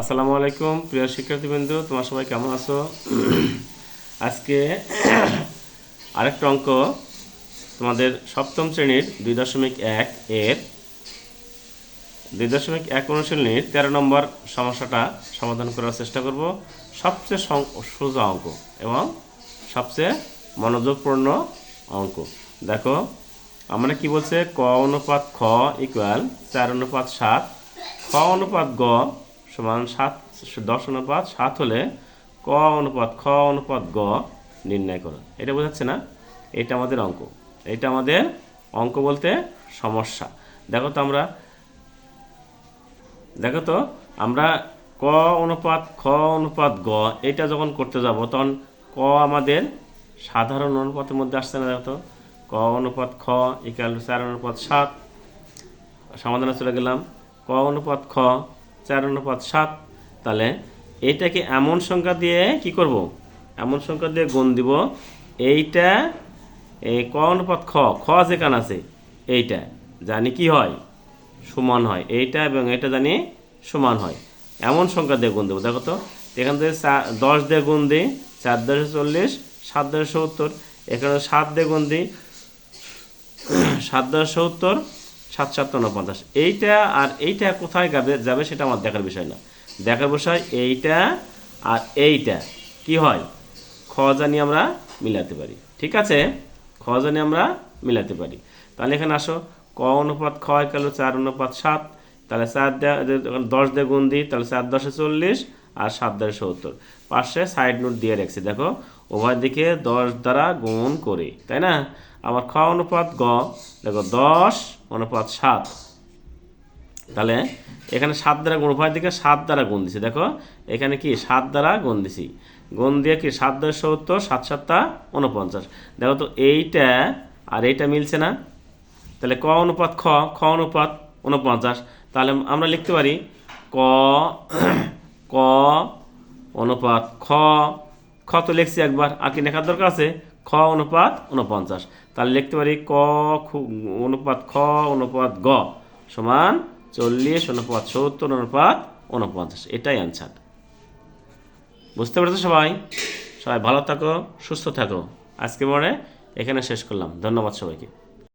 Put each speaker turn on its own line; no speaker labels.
আসসালামু আলাইকুম, প্রিয় শিক্ষার্থীবৃন্দ, তোমার সবাই কেমন আছো? আজকে আরেকটা অঙ্ক তোমাদের সপ্তম শ্রেণির দুই দশমিক এক এর দুই দশমিক এক অনুশীলনীর তেরো নম্বর সমস্যাটা সমাধান করার চেষ্টা করব। সবচেয়ে সোজা অঙ্ক এবং সবচেয়ে মনোযোগপূর্ণ অঙ্ক। দেখো, আমরা কি বলছে? ক অনুপাত খ ইকুয়াল চার অনুপাত সাত, খ অনুপাত গ সমান সাত, দশ অনুপাত, সাত হলে ক অনুপাত, খ অনুপাত, গ নির্ণয় করো। এটা বোঝাচ্ছে না? এটা আমাদের অঙ্ক। এটা আমাদের অঙ্ক বলতে সমস্যা। দেখো তো আমরা, দেখো তো আমরা ক অনুপাত, খ অনুপাত, গ, এটা যখন করতে যাব তখন ক আমাদের সাধারণ অনুপাতের মধ্যে আসছে না দেখো ক অনুপাত, খ ইকাল চার অনুপাত, সাত। সমাধানে চলে গেলাম। ক অনুপাত, খ চার অনুপাত সাত। তাহলে এইটাকে এমন সংখ্যা দিয়ে কি করব? এমন সংখ্যা দিয়ে গুণ দিব। এইটা, এই ক অনুপাত খ খ যেখানে আছে, এইটা জানি কি হয়? সমান হয়। এইটা এবং এটা জানি সমান হয়। এমন সংখ্যা দিয়ে গুণ দেবো। দেখো তো, এখান থেকে চা- দশ দিয়ে গুণ দিই, চার দশে চল্লিশ, সাত দশে সত্তর। এখানে সাত দিয়ে গুণ দিই, সাত দশ সত্তর সাত সাত উনপঞ্চাশ এইটা আর এইটা কোথায় যাবে যাবে সেটা আমার দেখার বিষয় না। দেখার বিষয় এইটা আর এইটা। কি হয়? খ জানি আমরা মিলাতে পারি। ঠিক আছে? খ জানি আমরা মিলাতে পারি। তাহলে এখানে আসো। ক অনুপাত খ গেল চার অনুপাত সাত। তাহলে চার দশ দিয়ে গুণ দিই, তাহলে চার দশে চল্লিশ আর সাত দশে সত্তর। পাশে সাইড নোট দিয়ে রাখছি। দেখো, উভয় দিকে দশ দ্বারা গুণ করে, তাই না? আমার খ অনুপাত গ, দেখো দশ, অনুপাত সাত। তাহলে এখানে সাত দ্বারা গুণ, উভয় দিকে সাত দ্বারা গুণ দিছি, দেখো। এখানে কি? সাত দ্বারা গুণ দিছি। গুণ দিয়ে কি? সাত দশ সত্তর, সাত সাতটা উনপঞ্চাশ দেখো তো এইটা, আর এইটা মিলছে না। তাহলে ক অনুপাত খ খ অনুপাত উনপঞ্চাশ তাহলে আমরা লিখতে পারি ক ক অনুপাত খ। খ তো লিখছি একবার, আর কি লেখার দরকার আছে? খ অনুপাত উনপঞ্চাশ। তাহলে লিখতে পারি ক অনুপাত খ অনুপাত গ সমান চল্লিশ অনুপাত সত্তর অনুপাত উনপঞ্চাশ। এটাই অ্যান্সার বুঝতে পেরেছ সবাই? সবাই ভালো থাকো, সুস্থ থাকো। আজকে মনে এখানে শেষ করলাম। ধন্যবাদ সবাইকে।